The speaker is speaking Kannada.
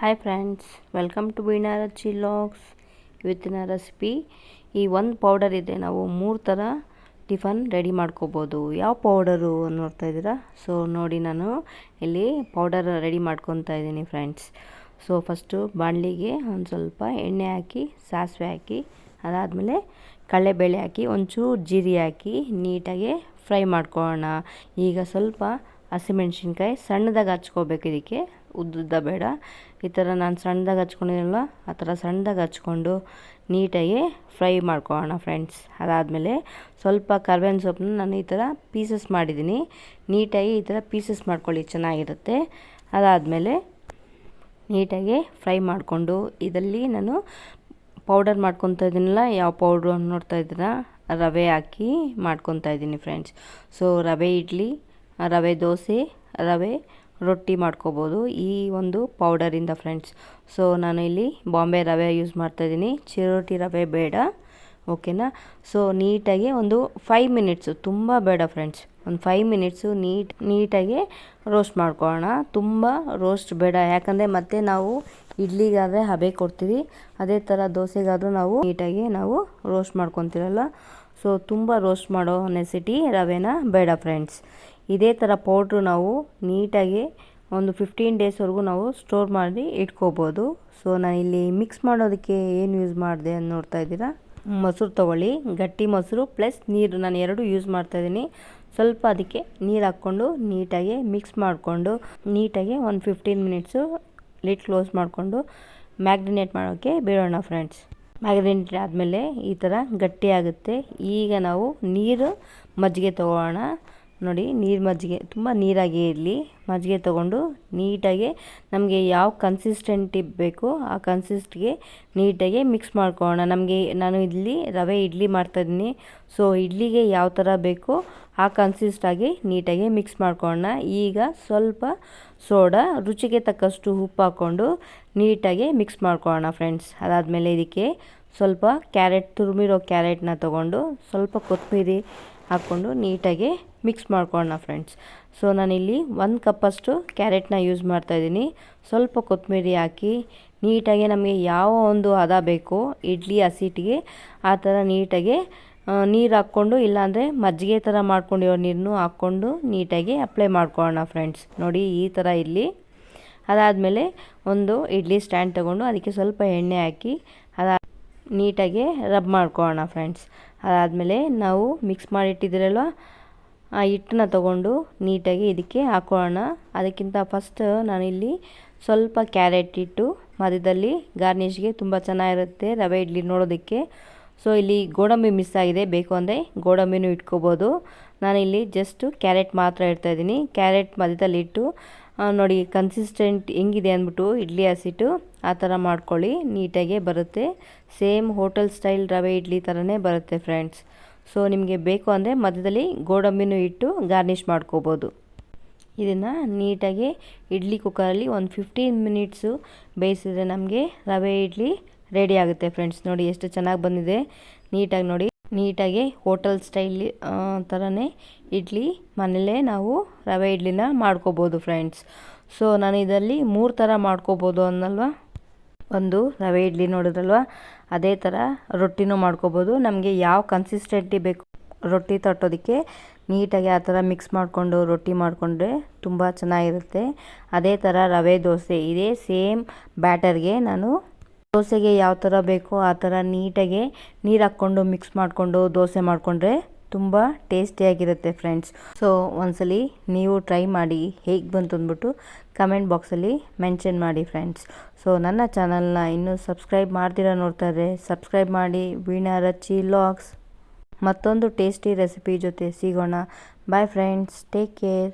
ಹಾಯ್ ಫ್ರೆಂಡ್ಸ್ ವೆಲ್ಕಮ್ ಟು ಬೀಣಾರ ರಚ್ಚಿ ಲಾಗ್ಸ್ ಇವತ್ತಿನ ರೆಸಿಪಿ ಈ ಒಂದು ಪೌಡರ್ ಇದೆ. ನಾವು ಮೂರು ಥರ ಟಿಫನ್ ರೆಡಿ ಮಾಡ್ಕೋಬೋದು. ಯಾವ ಪೌಡರು ನೋಡ್ತಾ ಇದ್ದೀರಾ? ಸೊ ನೋಡಿ ನಾನು ಇಲ್ಲಿ ಪೌಡರ್ ರೆಡಿ ಮಾಡ್ಕೊತಾ ಇದ್ದೀನಿ ಫ್ರೆಂಡ್ಸ್ ಸೊ ಫಸ್ಟು ಬಾಣಲಿಗೆ ಒಂದು ಸ್ವಲ್ಪ ಎಣ್ಣೆ ಹಾಕಿ, ಸಾಸಿವೆ ಹಾಕಿ, ಅದಾದಮೇಲೆ ಕಡಲೆಬೇಳೆ ಹಾಕಿ, ಒಂಚೂರು ಜೀರಿ ಹಾಕಿ ನೀಟಾಗಿ ಫ್ರೈ ಮಾಡ್ಕೊಳ್ಳೋಣ. ಈಗ ಸ್ವಲ್ಪ ಹಸಿಮೆಣ್ಸಿನ್ಕಾಯಿ ಸಣ್ಣದಾಗಿ ಹಚ್ಕೋಬೇಕು ಇದಕ್ಕೆ. ಉದ್ದುದ್ದ ಬೇಡ. ಈ ಥರ ನಾನು ಸಣ್ಣದಾಗಿ ಹಚ್ಕೊಂಡಿದ್ದೀನಲ್ಲ ಆ ಥರ ಸಣ್ಣದಾಗಿ ಹಚ್ಕೊಂಡು ನೀಟಾಗಿ ಫ್ರೈ ಮಾಡ್ಕೊಳ್ಳೋಣ ಫ್ರೆಂಡ್ಸ್. ಅದಾದಮೇಲೆ ಸ್ವಲ್ಪ ಕರ್ಬೇವಿನ ಸೊಪ್ಪನ್ನ ನಾನು ಈ ಥರ ಪೀಸಸ್ ಮಾಡಿದ್ದೀನಿ. ನೀಟಾಗಿ ಈ ಥರ ಪೀಸಸ್ ಮಾಡ್ಕೊಳ್ಳಿ, ಚೆನ್ನಾಗಿರುತ್ತೆ. ಅದಾದಮೇಲೆ ನೀಟಾಗಿ ಫ್ರೈ ಮಾಡಿಕೊಂಡು ಇದರಲ್ಲಿ ನಾನು ಪೌಡರ್ ಮಾಡ್ಕೊತಾ ಇದ್ದೀನಲ್ಲ, ಯಾವ ಪೌಡ್ರು ನೋಡ್ತಾ ಇದ್ದೀರಾ? ರವೆ ಹಾಕಿ ಮಾಡ್ಕೊತಾ ಇದ್ದೀನಿ ಫ್ರೆಂಡ್ಸ್. ಸೊ, ರವೆ ಇಡ್ಲಿ, ರವೆ ದೋಸೆ, ರವೆ ರೊಟ್ಟಿ ಮಾಡ್ಕೋಬೋದು. ಈ ಒಂದು ಪೌಡರಿಂದ ಫ್ರೆಂಡ್ಸ್ ಸೊ ನಾನು ಇಲ್ಲಿ ಬಾಂಬೆ ರವೆ ಯೂಸ್ ಮಾಡ್ತಾಯಿದ್ದೀನಿ ಚಿರೋಟಿ ರವೆ ಬೇಡ. ಓಕೆನಾ ಸೊ ನೀಟಾಗಿ ಒಂದು ಫೈವ್ ಮಿನಿಟ್ಸು ತುಂಬ ಬೇಡ ಫ್ರೆಂಡ್ಸ್ ಒಂದು ಫೈವ್ ಮಿನಿಟ್ಸು ನೀಟ್, ನೀಟಾಗಿ ರೋಸ್ಟ್ ಮಾಡ್ಕೊಳ್ಳೋಣ. ತುಂಬ ರೋಸ್ಟ್ ಬೇಡ. ಯಾಕಂದರೆ ಮತ್ತೆ ನಾವು ಇಡ್ಲಿಗಾದರೆ ಹಬೆ ಕೊಡ್ತೀವಿ. ಅದೇ ಥರ ದೋಸೆಗಾದರೂ ನಾವು ನೀಟಾಗಿ ನಾವು ರೋಸ್ಟ್ ಮಾಡ್ಕೊತೀರಲ್ಲ. ಸೊ ತುಂಬ ರೋಸ್ಟ್ ಮಾಡೋ ನೆಸಿಟಿ ರವೆನ ಬೇಡ ಫ್ರೆಂಡ್ಸ್ ಇದೇ ಥರ ಪೌಡ್ರು ನಾವು ನೀಟಾಗಿ ಒಂದು ಫಿಫ್ಟೀನ್ ಡೇಸ್ವರೆಗೂ ನಾವು ಸ್ಟೋರ್ ಮಾಡಿ ಇಟ್ಕೋಬೋದು. ಸೊ ನಾನು ಇಲ್ಲಿ ಮಿಕ್ಸ್ ಮಾಡೋದಕ್ಕೆ ಏನು ಯೂಸ್ ಮಾಡಿದೆ ಅಂತ ನೋಡ್ತಾ ಇದ್ದೀರಾ? ಮೊಸರು ತೊಗೊಳ್ಳಿ, ಗಟ್ಟಿ ಮೊಸರು ಪ್ಲಸ್ ನೀರು. ನಾನು ಎರಡು ಯೂಸ್ ಮಾಡ್ತಾಯಿದ್ದೀನಿ ಸ್ವಲ್ಪ ಅದಕ್ಕೆ ನೀರು ಹಾಕ್ಕೊಂಡು ನೀಟಾಗಿ ಮಿಕ್ಸ್ ಮಾಡಿಕೊಂಡು ನೀಟಾಗಿ ಒಂದು ಫಿಫ್ಟೀನ್ ಮಿನಿಟ್ಸು ಲಿಟ್ ಕ್ಲೋಸ್ ಮಾಡಿಕೊಂಡು ಮ್ಯಾಗ್ರಿನೇಟ್ ಮಾಡೋಕ್ಕೆ ಬಿಡೋಣ ಫ್ರೆಂಡ್ಸ್ ಮ್ಯಾಗ್ನೇಟ್ ಆದಮೇಲೆ ಈ ಥರ ಗಟ್ಟಿಯಾಗುತ್ತೆ ಈಗ ನಾವು ನೀರು ಮಜ್ಜಿಗೆ ತೊಗೊಳ್ಳೋಣ ನೋಡಿ, ನೀರು ಮಜ್ಜಿಗೆ, ತುಂಬ ನೀರಾಗಿ ಇರಲಿ. ಮಜ್ಜಿಗೆ ತೊಗೊಂಡು ನೀಟಾಗಿ ನಮಗೆ ಯಾವ ಕನ್ಸಿಸ್ಟೆಂಟಿ ಬೇಕು ಆ ಕನ್ಸಿಸ್ಟ್ಗೆ ನೀಟಾಗಿ ಮಿಕ್ಸ್ ಮಾಡ್ಕೊಳ್ಳೋಣ. ನಮಗೆ ನಾನು ಇಲ್ಲಿ ರವೆ ಇಡ್ಲಿ ಮಾಡ್ತಾಯಿದ್ದೀನಿ ಸೊ ಇಡ್ಲಿಗೆ ಯಾವ ಥರ ಬೇಕು ಆ ಕನ್ಸಿಸ್ಟಾಗಿ ನೀಟಾಗಿ ಮಿಕ್ಸ್ ಮಾಡ್ಕೊಳ್ಳೋಣ. ಈಗ ಸ್ವಲ್ಪ ಸೋಡಾ, ರುಚಿಗೆ ತಕ್ಕಷ್ಟು ಉಪ್ಪು ಹಾಕ್ಕೊಂಡು ನೀಟಾಗಿ ಮಿಕ್ಸ್ ಮಾಡ್ಕೊಳ್ಳೋಣ ಫ್ರೆಂಡ್ಸ್ ಅದಾದಮೇಲೆ ಇದಕ್ಕೆ ಸ್ವಲ್ಪ ಕ್ಯಾರೆಟ್, ತುರುಮಿರೋ ಕ್ಯಾರೆಟ್ನ ತೊಗೊಂಡು ಸ್ವಲ್ಪ ಕೊತ್ತಂಬರಿ ಹಾಕ್ಕೊಂಡು ನೀಟಾಗಿ ಮಿಕ್ಸ್ ಮಾಡ್ಕೊಳ್ಳೋಣ ಫ್ರೆಂಡ್ಸ್. ಸೊ, ನಾನಿಲ್ಲಿ ಒಂದು ಕಪ್ಪಷ್ಟು ಕ್ಯಾರೆಟ್ನ ಯೂಸ್ ಮಾಡ್ತಾಯಿದ್ದೀನಿ ಸ್ವಲ್ಪ ಕೊತ್ತಂಬರಿ ಹಾಕಿ ನೀಟಾಗಿ ನಮಗೆ ಯಾವ ಒಂದು ಹದ ಬೇಕೋ, ಇಡ್ಲಿ, ಹಸಿಟ್ಟಿಗೆ, ಆ ಥರ ನೀಟಾಗಿ ನೀರು ಹಾಕ್ಕೊಂಡು, ಇಲ್ಲಾಂದರೆ ಮಜ್ಜಿಗೆ ಥರ ಮಾಡ್ಕೊಂಡಿರೋ ನೀರನ್ನು ಹಾಕ್ಕೊಂಡು ನೀಟಾಗಿ ಅಪ್ಲೈ ಮಾಡ್ಕೊಳ್ಳೋಣ ಫ್ರೆಂಡ್ಸ್. ನೋಡಿ, ಈ ಥರ ಇಲ್ಲಿ ಅದಾದಮೇಲೆ ಒಂದು ಇಡ್ಲಿ ಸ್ಟ್ಯಾಂಡ್ ತೊಗೊಂಡು ಅದಕ್ಕೆ ಸ್ವಲ್ಪ ಎಣ್ಣೆ ಹಾಕಿ ಅದ ನೀಟಾಗಿ ರಬ್ ಮಾಡ್ಕೊಳ್ಳೋಣ ಫ್ರೆಂಡ್ಸ್. ಅದಾದಮೇಲೆ ನಾವು ಮಿಕ್ಸ್ ಮಾಡಿಟ್ಟಿದ್ದೀರಲ್ವ ಆ ಹಿಟ್ಟನ್ನ ತಗೊಂಡು ನೀಟಾಗಿ ಇದಕ್ಕೆ ಹಾಕೊಳ್ಳೋಣ. ಅದಕ್ಕಿಂತ ಫಸ್ಟ್ ನಾನಿಲ್ಲಿ ಸ್ವಲ್ಪ ಕ್ಯಾರೆಟ್ ಇಟ್ಟು ಮಧ್ಯದಲ್ಲಿ ಗಾರ್ನಿಷ್ಗೆ ತುಂಬ ಚೆನ್ನಾಗಿರುತ್ತೆ ರವೆ ಇಡ್ಲಿ ನೋಡೋದಕ್ಕೆ. ಸೊ ಇಲ್ಲಿ ಗೋಡಂಬಿ ಮಿಸ್ ಆಗಿದೆ, ಬೇಕು ಅಂದರೆ ಗೋಡಂಬಿನೂ ಇಟ್ಕೋಬೋದು. ನಾನಿಲ್ಲಿ ಜಸ್ಟು ಕ್ಯಾರೆಟ್ ಮಾತ್ರ ಇಡ್ತಾಯಿದ್ದೀನಿ ಕ್ಯಾರೆಟ್ ಮಧ್ಯದಲ್ಲಿ ಇಟ್ಟು ನೋಡಿ ಕನ್ಸಿಸ್ಟೆಂಟ್ ಹೆಂಗಿದೆ ಅಂದ್ಬಿಟ್ಟು, ಇಡ್ಲಿ ಹಸಿಟ್ಟು, ಆ ಥರ ಮಾಡ್ಕೊಳ್ಳಿ, ನೀಟಾಗೆ ಬರುತ್ತೆ. ಸೇಮ್ ಹೋಟೆಲ್ ಸ್ಟೈಲ್ ರವೆ ಇಡ್ಲಿ ಥರನೇ ಬರುತ್ತೆ ಫ್ರೆಂಡ್ಸ್ ಸೊ ನಿಮಗೆ ಬೇಕು ಅಂದರೆ ಮಧ್ಯದಲ್ಲಿ ಗೋಡಂಬಿನೂ ಇಟ್ಟು ಗಾರ್ನಿಷ್ ಮಾಡ್ಕೋಬೋದು. ಇದನ್ನು ನೀಟಾಗಿ ಇಡ್ಲಿ ಕುಕ್ಕರಲ್ಲಿ ಒಂದು ಫಿಫ್ಟೀನ್ ಮಿನಿಟ್ಸು ಬೇಯಿಸಿದ್ರೆ ನಮಗೆ ರವೆ ಇಡ್ಲಿ ರೆಡಿ ಆಗುತ್ತೆ ಫ್ರೆಂಡ್ಸ್ ನೋಡಿ, ಎಷ್ಟು ಚೆನ್ನಾಗಿ ಬಂದಿದೆ. ನೀಟಾಗಿ ನೋಡಿ ನೀಟಾಗಿ ಹೋಟೆಲ್ ಸ್ಟೈಲ್ ಥರನೇ ಇಡ್ಲಿ, ಮನೇಲೇ ನಾವು ರವೆ ಇಡ್ಲಿನ ಮಾಡ್ಕೋಬೋದು ಫ್ರೆಂಡ್ಸ್ ಸೊ ನಾನು ಇದರಲ್ಲಿ ಮೂರು ಥರ ಮಾಡ್ಕೋಬೋದು ಅನ್ನಲ್ವ? ಒಂದು ರವೆ ಇಡ್ಲಿ ನೋಡಿದ್ರಲ್ವ? ಅದೇ ಥರ ರೊಟ್ಟಿನೂ ಮಾಡ್ಕೋಬೋದು. ನಮಗೆ ಯಾವ ಕನ್ಸಿಸ್ಟೆಂಟಿ ಬೇಕು ರೊಟ್ಟಿ ತಟ್ಟೋದಕ್ಕೆ ನೀಟಾಗಿ ಆ ಥರ ಮಿಕ್ಸ್ ಮಾಡಿಕೊಂಡು, ರೊಟ್ಟಿ ಮಾಡಿಕೊಂಡ್ರೆ ತುಂಬ ಚೆನ್ನಾಗಿರುತ್ತೆ. ಅದೇ ಥರ ರವೆ ದೋಸೆ, ಇದೇ ಸೇಮ್ ಬ್ಯಾಟರ್ಗೆ ನಾನು ದೋಸೆಗೆ ಯಾವ ಥರ ಬೇಕೋ ಆ ಥರ ನೀಟಾಗಿ ನೀರು ಹಾಕ್ಕೊಂಡು ಮಿಕ್ಸ್ ಮಾಡಿಕೊಂಡು ದೋಸೆ ಮಾಡಿಕೊಂಡ್ರೆ ತುಂಬ ಟೇಸ್ಟಿಯಾಗಿರುತ್ತೆ ಫ್ರೆಂಡ್ಸ್. ಸೊ ಒಂದ್ಸಲಿ ನೀವು ಟ್ರೈ ಮಾಡಿ ಹೇಗೆ ಬಂತು ಅಂದ್ಬಿಟ್ಟು ಕಮೆಂಟ್ ಬಾಕ್ಸಲ್ಲಿ ಮೆನ್ಷನ್ ಮಾಡಿ ಫ್ರೆಂಡ್ಸ್. ಸೊ ನನ್ನ ಚಾನಲ್ನ ಇನ್ನೂ ಸಬ್ಸ್ಕ್ರೈಬ್ ಮಾಡ್ದಿರ ನೋಡ್ತಾರೆ ಸಬ್ಸ್ಕ್ರೈಬ್ ಮಾಡಿ ವೀಣಾ ರಚಿ ಲಾಗ್ಸ್ ಮತ್ತೊಂದು ಟೇಸ್ಟಿ ರೆಸಿಪಿ ಜೊತೆ ಸಿಗೋಣ. Bye friends take care